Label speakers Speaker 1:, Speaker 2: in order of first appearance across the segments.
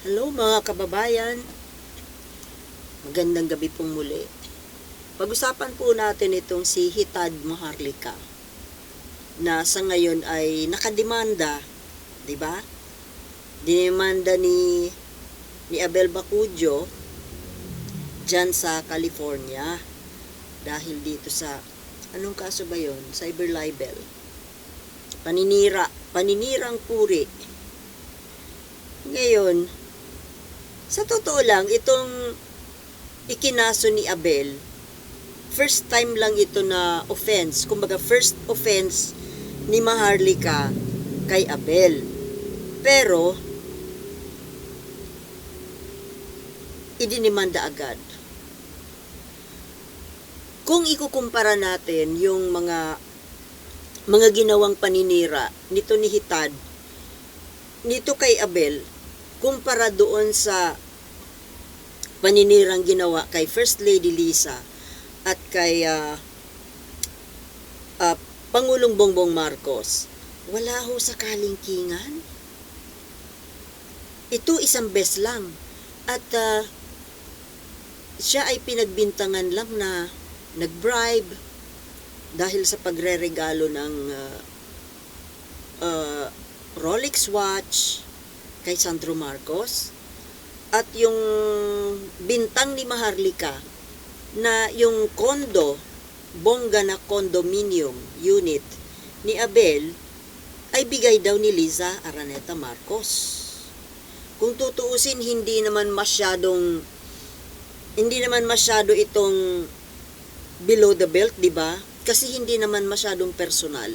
Speaker 1: Hello mga kababayan. Magandang gabi pong muli. Pag-usapan po natin itong si Hitad Maharlika na sa ngayon ay nakademanda, 'di ba? Dinemanda ni ni Abel Bacujo dyan sa California dahil dito sa anong kaso ba 'yon? Cyber libel. Paninira, paninirang puri. Ngayon, sa totoo lang, itong ikinaso ni Abel, first time lang ito na offense. Kumbaga, first offense ni Maharlika kay Abel. Pero, idinimanda agad. Kung ikukumpara natin yung mga mga ginawang paninira nito ni Hitad, nito kay Abel, kumpara doon sa paninirang ginawa kay First Lady Lisa at kay ah, ah, Pangulong Bongbong Marcos, wala ho sa kalingkingan. Ito isang bes lang. At ah, siya ay pinagbintangan lang na nag-bribe dahil sa pagre-regalo ng ah, ah, Rolex watch kay Sandro Marcos at yung bintang ni Maharlika na yung kondo, bongga na condominium unit ni Abel ay bigay daw ni Liza Araneta Marcos. Kung tutuusin, hindi naman masyadong hindi naman masyado itong below the belt, di ba? Kasi hindi naman masyadong personal.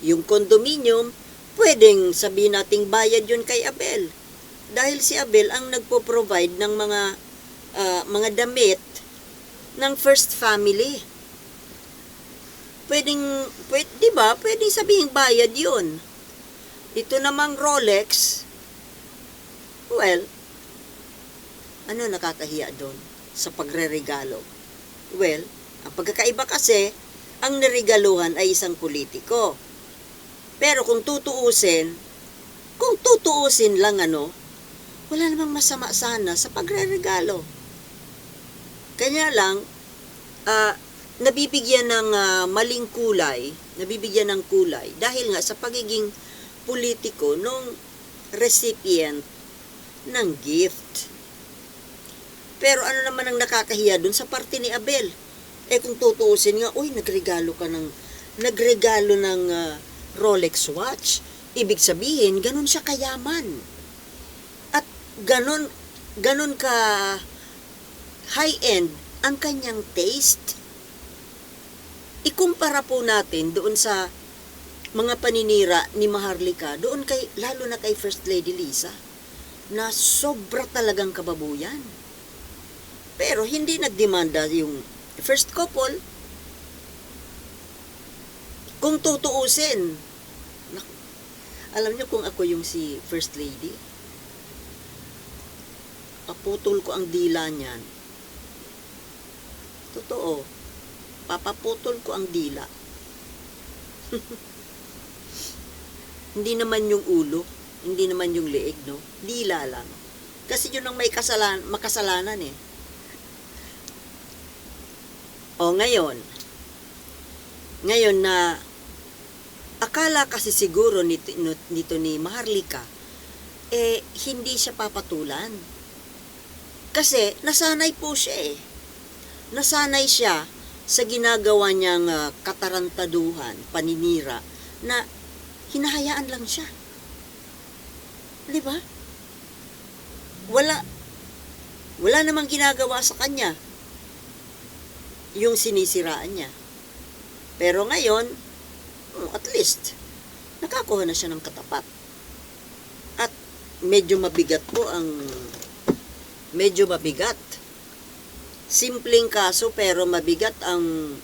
Speaker 1: Yung condominium, pwedeng sabihin nating bayad yun kay Abel. Dahil si Abel ang nagpo-provide ng mga ah, mga damit ng first family. Pwedeng, pwede, di ba? Pwedeng sabihin bayad yun. Ito namang Rolex, well, ano nakakahiya doon sa pagre-regalo? Well, ang pagkakaiba kasi, ang narigaluhan ay isang politiko. Pero kung tutuusin, kung tutuusin lang ano, wala namang masama sana sa pagre-regalo. Kanya lang, ah, nabibigyan ng ah, maling kulay, nabibigyan ng kulay dahil nga sa pagiging politiko nung recipient ng gift. Pero ano naman ang nakakahiya dun sa parte ni Abel? Eh kung tutuusin nga, uy, nagregalo ka ng, nagregalo ng ah, Rolex watch. Ibig sabihin, ganun siya kayaman. At ganun, ganun ka high-end ang kanyang taste. Ikumpara po natin doon sa mga paninira ni Maharlika, doon kay, lalo na kay First Lady Lisa, na sobra talagang kababuyan. Pero hindi nagdemanda yung first couple. Kung tutuusin, alam niyo kung ako yung si First Lady, paputol ko ang dila niyan. Totoo. Papaputol ko ang dila. hindi naman yung ulo, hindi naman yung leeg, no? Dila lang. Kasi yun ang may kasalan, makasalanan eh. O ngayon, ngayon na akala kasi siguro nito, nito ni Maharlika, eh, hindi siya papatulan. Kasi nasanay po siya eh. Nasanay siya sa ginagawa niyang ah, katarantaduhan, paninira, na hinahayaan lang siya. Di ba? Wala, wala namang ginagawa sa kanya yung sinisiraan niya. Pero ngayon, oh, at least, nakakuha na siya ng katapat. At medyo mabigat po ang, medyo mabigat. Simpleng kaso pero mabigat ang,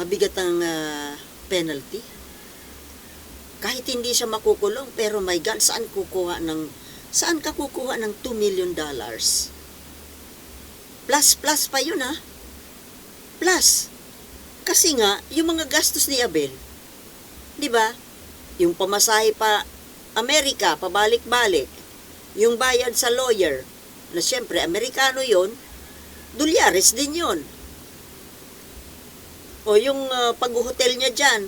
Speaker 1: mabigat ang ah, penalty. Kahit hindi siya makukulong, pero my God, saan kukuha ng, saan ka kukuha ng 2 million dollars? Plus, plus pa yun ha. Plus. Kasi nga, yung mga gastos ni Abel, di ba? Yung pamasahe pa Amerika, pabalik-balik. Yung bayad sa lawyer, na siyempre, Amerikano yon dolyares din yon O yung uh, pag-hotel niya dyan,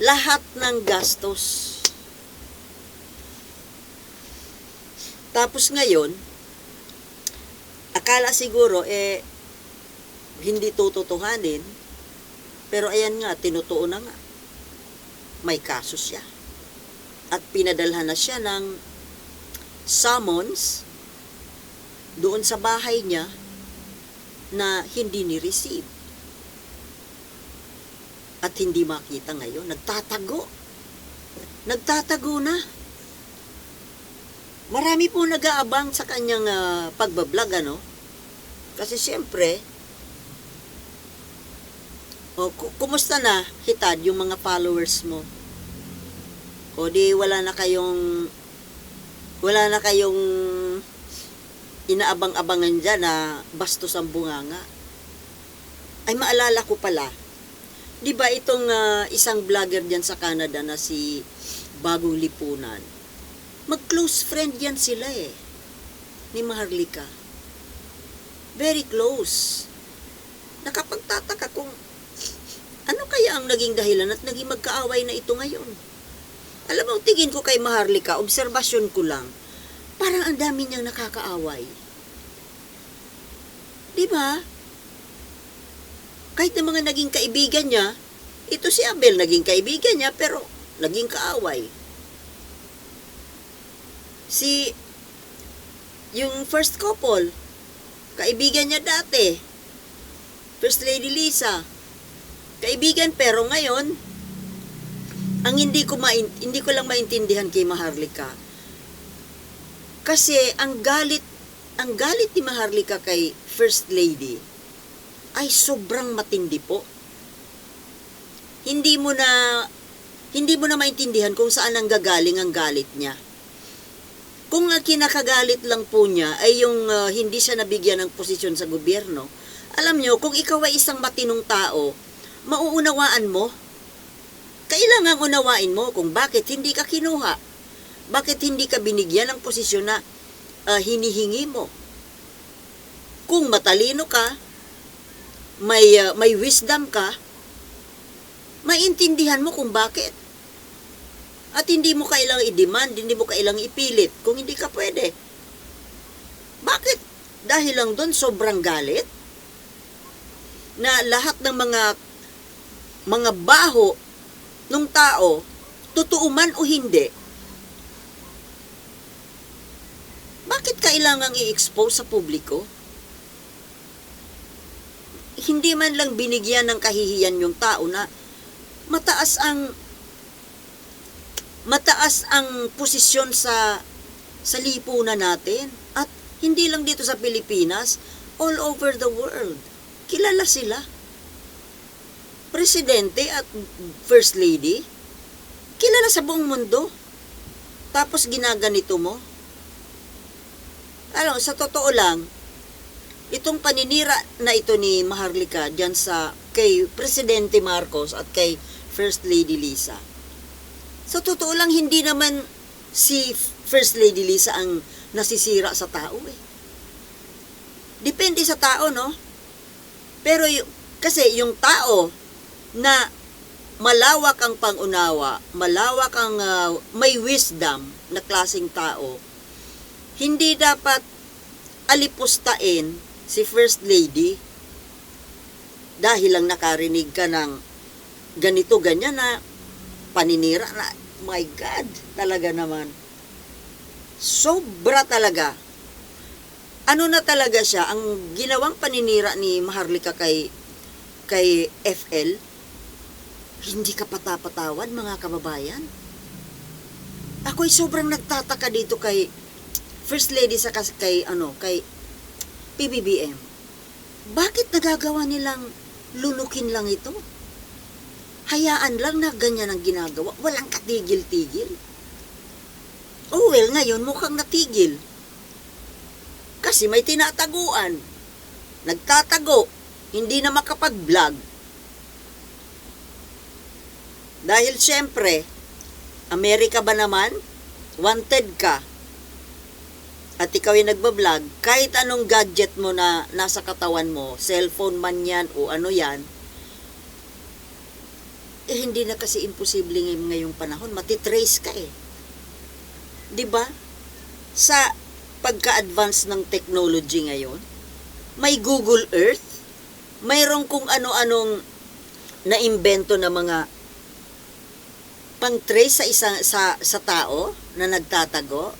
Speaker 1: lahat ng gastos. Tapos ngayon, akala siguro, eh, hindi tututuhanin, pero ayan nga, tinutuo na nga. May kaso siya. At pinadalhan na siya ng summons doon sa bahay niya na hindi ni-receive. At hindi makita ngayon. Nagtatago. Nagtatago na. Marami po nag-aabang sa kanyang uh, pagbablog, ano? Kasi siyempre, o, ku- kumusta na, Hitad, yung mga followers mo? O di wala na kayong wala na kayong inaabang-abangan dyan na bastos ang bunganga. Ay maalala ko pala, di ba itong ah, isang vlogger dyan sa Canada na si Bagong Lipunan, mag-close friend yan sila eh, ni Maharlika. Very close. Nakapagtataka kung ano kaya ang naging dahilan at naging magkaaway na ito ngayon. Alam mo, tingin ko kay Maharlika, obserbasyon ko lang, parang ang dami niyang nakakaaway. Di ba? Kahit na mga naging kaibigan niya, ito si Abel naging kaibigan niya, pero naging kaaway. Si, yung first couple, kaibigan niya dati, First Lady Lisa, kaibigan pero ngayon, ang hindi ko main, hindi ko lang maintindihan kay Maharlika. Kasi ang galit ang galit ni Maharlika kay First Lady ay sobrang matindi po. Hindi mo na hindi mo na maintindihan kung saan ang gagaling ang galit niya. Kung ang kinakagalit lang po niya ay yung ah, hindi siya nabigyan ng posisyon sa gobyerno, alam niyo, kung ikaw ay isang matinong tao, mauunawaan mo kailangan unawain mo kung bakit hindi ka kinuha. Bakit hindi ka binigyan ng posisyon na ah, hinihingi mo. Kung matalino ka, may, ah, may wisdom ka, maintindihan mo kung bakit. At hindi mo kailangang i-demand, hindi mo kailangang ipilit kung hindi ka pwede. Bakit? Dahil lang doon sobrang galit na lahat ng mga mga baho ng tao, totoo man o hindi, bakit kailangang i-expose sa publiko? Hindi man lang binigyan ng kahihiyan yung tao na mataas ang mataas ang posisyon sa sa lipunan natin at hindi lang dito sa Pilipinas, all over the world. Kilala sila presidente at first lady, kilala sa buong mundo. Tapos ginaganito mo. Alam, sa totoo lang, itong paninira na ito ni Maharlika dyan sa kay Presidente Marcos at kay First Lady Lisa. Sa totoo lang, hindi naman si First Lady Lisa ang nasisira sa tao eh. Depende sa tao, no? Pero y- kasi yung tao na malawak ang pangunawa, malawak ang ah, may wisdom na klaseng tao, hindi dapat alipustain si First Lady dahil lang nakarinig ka ng ganito, ganyan na paninira na, my God, talaga naman. Sobra talaga. Ano na talaga siya, ang ginawang paninira ni Maharlika kay kay FL, hindi ka patapatawad mga kababayan. Ako'y sobrang nagtataka dito kay First Lady sa kay ano kay PBBM. Bakit nagagawa nilang lunukin lang ito? Hayaan lang na ganyan ang ginagawa. Walang katigil-tigil. Oh well, ngayon mukhang natigil. Kasi may tinataguan. Nagtatago. Hindi na makapag-vlog. Dahil syempre, Amerika ba naman? wanted ka, at ikaw ay nagbablog, kahit anong gadget mo na nasa katawan mo, cellphone man yan o ano yan, eh hindi na kasi imposible ngay- ngayong panahon, matitrace ka eh. 'Di ba? Sa pagka-advance ng technology ngayon, may Google Earth, mayroong kung ano-anong naimbento na mga pang-trace sa isang sa sa tao na nagtatago.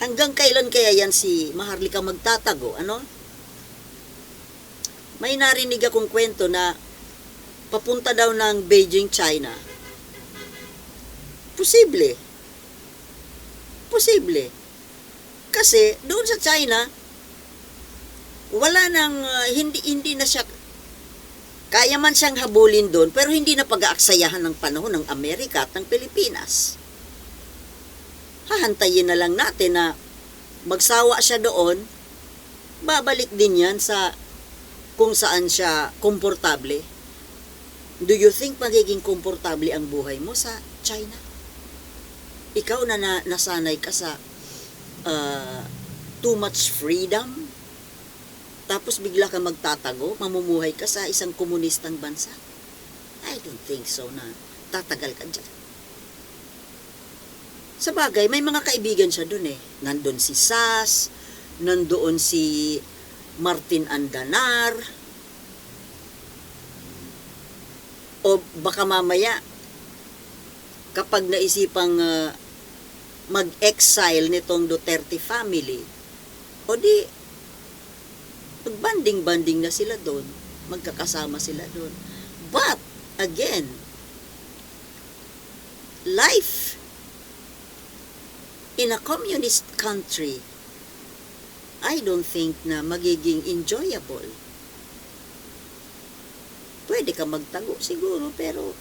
Speaker 1: Hanggang kailan kaya yan si Maharlika magtatago, ano? May narinig akong kwento na papunta daw ng Beijing, China. Posible. Posible. Kasi doon sa China, wala nang uh, hindi hindi na siya kaya man siyang habulin doon pero hindi na pag-aaksayahan ng panahon ng Amerika at ng Pilipinas. Hahantayin na lang natin na magsawa siya doon, babalik din yan sa kung saan siya komportable. Do you think magiging komportable ang buhay mo sa China? Ikaw na, na nasanay ka sa uh, too much freedom, tapos bigla ka magtatago, mamumuhay ka sa isang komunistang bansa. I don't think so na tatagal ka dyan. Sa bagay, may mga kaibigan siya doon eh. Nandun si Sas, nandoon si Martin Andanar, o baka mamaya kapag naisipang uh, mag-exile nitong Duterte family, o di magbanding-banding na sila doon, magkakasama sila doon. But, again, life in a communist country, I don't think na magiging enjoyable. Pwede ka magtago siguro, pero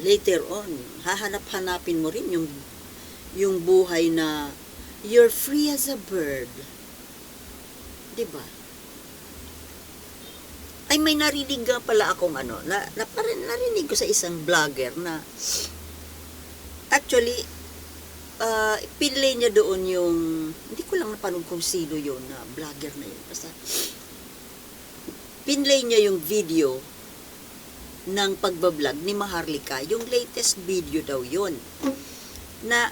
Speaker 1: later on, hahanap-hanapin mo rin yung, yung buhay na you're free as a bird. 'Di ba? Ay may narinig nga pala akong ano, na, na parang narinig ko sa isang vlogger na actually uh, pinlay niya doon yung hindi ko lang napanood kung sino yun na vlogger na yun. Basta pinlay niya yung video ng pagbablog ni Maharlika. Yung latest video daw yun. Na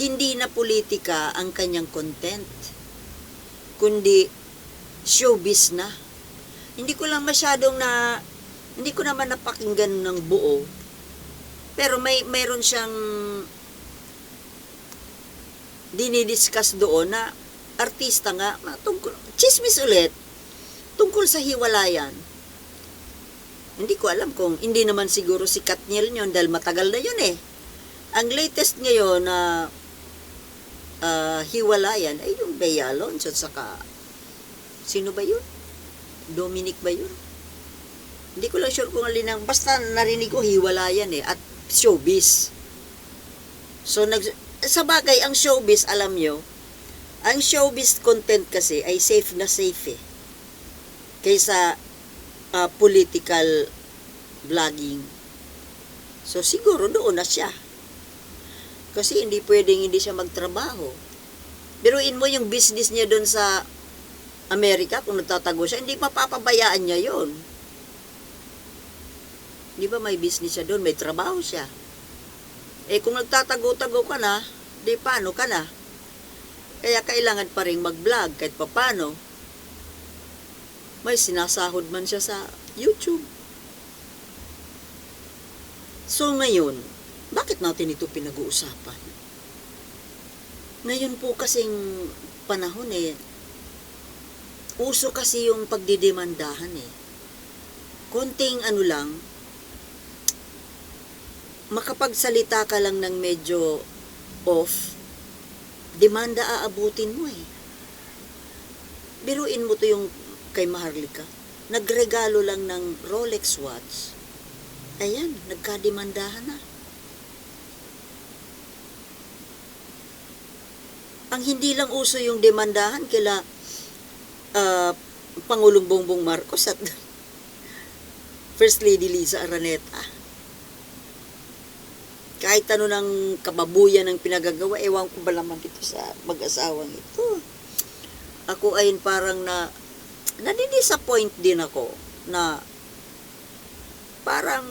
Speaker 1: hindi na politika ang kanyang content, kundi showbiz na. Hindi ko lang masyadong na, hindi ko naman napakinggan ng buo, pero may mayroon siyang dinidiscuss doon na artista nga, tungkol, chismis ulit, tungkol sa hiwalayan. Hindi ko alam kung, hindi naman siguro si Katniel yun dahil matagal na yun eh. Ang latest ngayon na uh, hiwalayan ay yung Bea Alonso at saka sino ba yun? Dominic ba yun? Hindi ko lang sure kung alin ang basta narinig ko hiwalayan eh at showbiz. So nag sa bagay ang showbiz alam nyo, ang showbiz content kasi ay safe na safe eh. Kaysa uh, political vlogging. So siguro doon na siya. Kasi hindi pwedeng hindi siya magtrabaho. Biruin mo yung business niya doon sa Amerika, kung nagtatago siya, hindi mapapabayaan niya yon. Di ba may business siya doon, may trabaho siya. Eh kung nagtatago-tago ka na, di paano ka na? Kaya kailangan pa rin mag-vlog kahit papano. May sinasahod man siya sa YouTube. So ngayon, bakit natin ito pinag-uusapan? Ngayon po kasing panahon eh, uso kasi yung pagdidemandahan eh. Konting ano lang, makapagsalita ka lang ng medyo off, demanda aabutin mo eh. Biruin mo to yung kay Maharlika. Nagregalo lang ng Rolex watch. Ayan, nagkademandahan na. Ang hindi lang uso yung demandahan kila uh, Pangulong Bongbong Marcos at First Lady Liza Araneta. kahit ano ng kababuyan ng pinagagawa, ewan ko ba naman ito sa mag-asawang ito. Ako ay parang na, nadidisappoint din ako na parang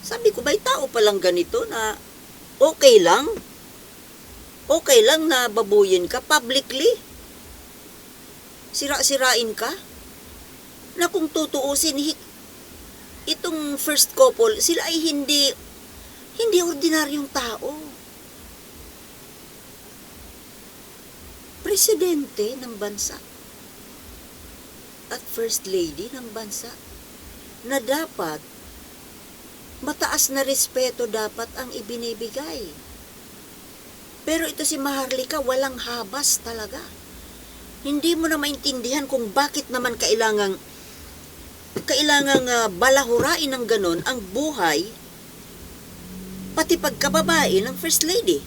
Speaker 1: sabi ko, ba'y tao palang ganito na okay lang? Okay lang na babuyin ka publicly? Sira-sirain ka? Na kung tutuusin, itong first couple, sila ay hindi, hindi ordinaryong tao. Presidente ng bansa at first lady ng bansa na dapat mataas na respeto dapat ang ibinibigay. Pero ito si Maharlika, walang habas talaga. Hindi mo na maintindihan kung bakit naman kailangang kailangang ah, balahurain ng ganon ang buhay pati pagkababae ng First Lady.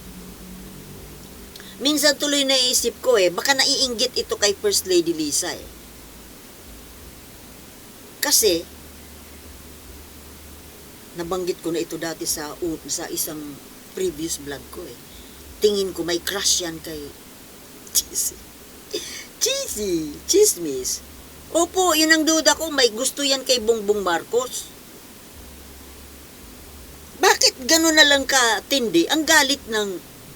Speaker 1: Minsan tuloy naisip ko eh, baka naiinggit ito kay First Lady Lisa eh. Kasi, nabanggit ko na ito dati sa, sa isang previous vlog ko eh. Tingin ko may crush yan kay Cheesy. Cheesy! Chismis! Opo, yun ang duda ko, may gusto yan kay Bongbong Marcos. Bakit gano'n na lang ka tindi? Ang galit ng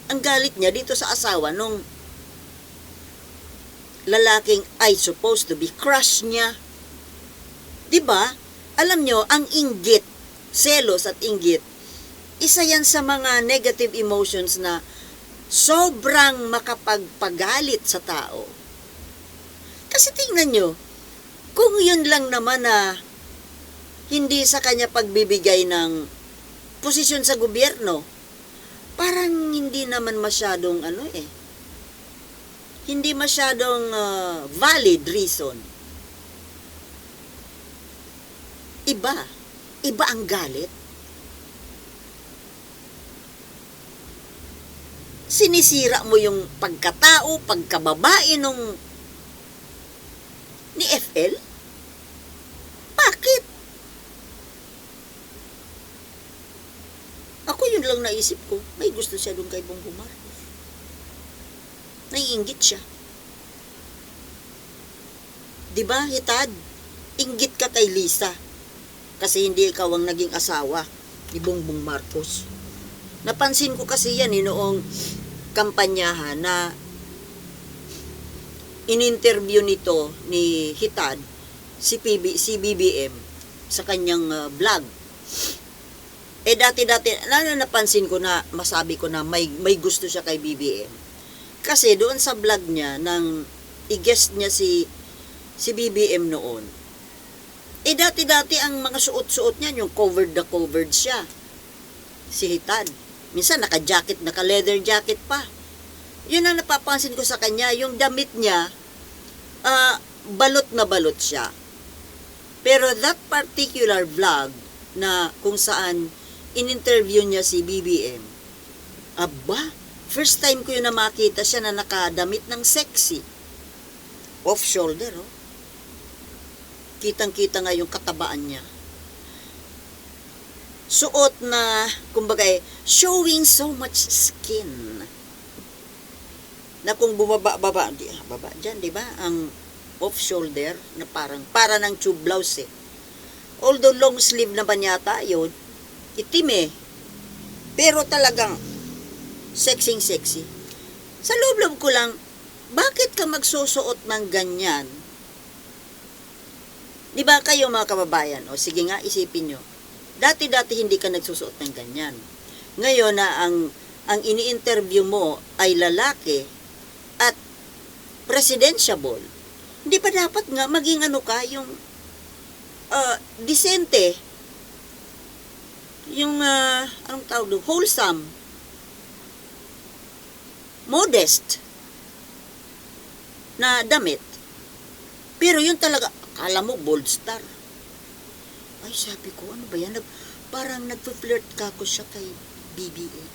Speaker 1: ang galit niya dito sa asawa nung lalaking I supposed to be crush niya. 'Di ba? Alam nyo, ang inggit, selos at inggit, isa yan sa mga negative emotions na sobrang makapagpagalit sa tao. Kasi tingnan nyo, kung yun lang naman na hindi sa kanya pagbibigay ng posisyon sa gobyerno, parang hindi naman masyadong ano eh, hindi masyadong ah, valid reason. Iba, iba ang galit. Sinisira mo yung pagkatao, pagkababae nung ni FL? Bakit? Ako yun lang naisip ko. May gusto siya doon kay Bongbong Marcos. Naiinggit siya. Di ba, Hitad? Inggit ka kay Lisa. Kasi hindi ikaw ang naging asawa ni Bongbong Marcos. Napansin ko kasi yan eh, noong kampanyahan na in-interview nito ni Hitad si, PB, si BBM sa kanyang uh, vlog. Eh dati-dati, lalo napansin ko na masabi ko na may, may gusto siya kay BBM. Kasi doon sa vlog niya, nang i-guest niya si, si BBM noon, eh dati-dati ang mga suot-suot niya, yung covered na covered siya. Si Hitad. Minsan naka-jacket, naka-leather jacket pa. Yun ang napapansin ko sa kanya, yung damit niya, ah, balot na balot siya. Pero that particular vlog na kung saan in-interview niya si BBM, aba, first time ko yun na siya na nakadamit ng sexy. Off shoulder, oh. Kitang-kita nga yung katabaan niya. Suot na, kumbaga eh, showing so much skin na kung bumaba-baba, di, ah, baba dyan, di ba? Ang off-shoulder na parang, para ng tube blouse eh. Although long sleeve naman yata yun, itim eh. Pero talagang sexing sexy. Sa loob-loob ko lang, bakit ka magsusuot ng ganyan? Di ba kayo mga kababayan? O sige nga, isipin nyo. Dati-dati hindi ka nagsusuot ng ganyan. Ngayon na ang ang ini-interview mo ay lalaki at presidentiable, hindi ba dapat nga maging ano ka, yung uh, disente, yung, uh, anong tawag doon, wholesome, modest, na damit. Pero yun talaga, akala mo bold star. Ay, sabi ko, ano ba yan? Nag, parang nagpa-flirt ka ko siya kay BBM.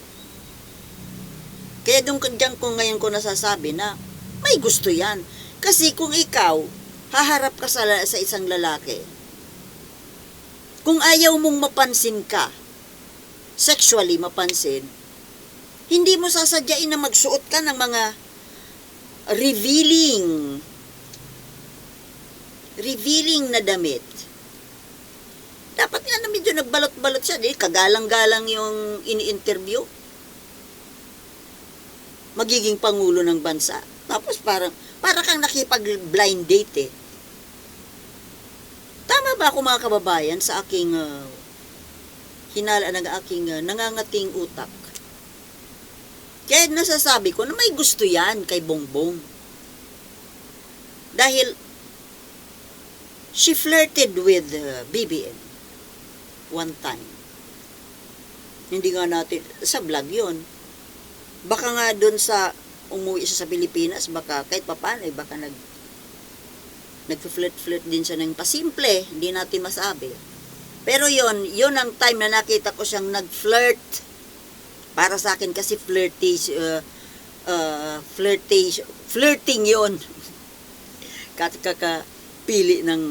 Speaker 1: Kaya doon diyan ko ngayon ko nasasabi na may gusto yan. Kasi kung ikaw, haharap ka sa, sa isang lalaki, kung ayaw mong mapansin ka, sexually mapansin, hindi mo sasadyain na magsuot ka ng mga revealing revealing na damit. Dapat nga na medyo nagbalot-balot siya. Di, kagalang-galang yung ini-interview. Magiging pangulo ng bansa. Tapos parang, para kang nakipag-blind date eh. Tama ba ako mga kababayan sa aking uh, hinala ng aking uh, nangangating utak? Kaya nasasabi ko na may gusto yan kay Bongbong. Dahil she flirted with uh, BBM one time. Hindi nga natin, sa vlog yun. Baka nga dun sa umuwi siya sa Pilipinas, baka kahit papaano, eh, baka nag nag-flirt-flirt din siya ng pasimple, hindi natin masabi. Pero yon yon ang time na nakita ko siyang nag-flirt. Para sa akin kasi flirtation, uh, uh, flirtation, flirting yon Kakapili ng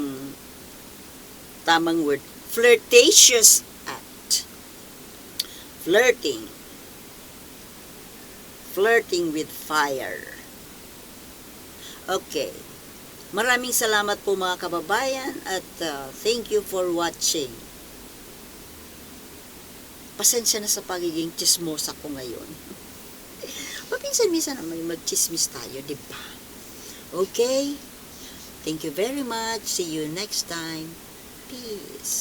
Speaker 1: tamang word. Flirtatious act. Flirting. Flirting with fire. Okay. Maraming salamat po mga kababayan at uh, thank you for watching. Pasensya na sa pagiging chismosa ko ngayon. Paminsan-minsan naman mag-chismis tayo, di ba? Okay? Thank you very much. See you next time. Peace.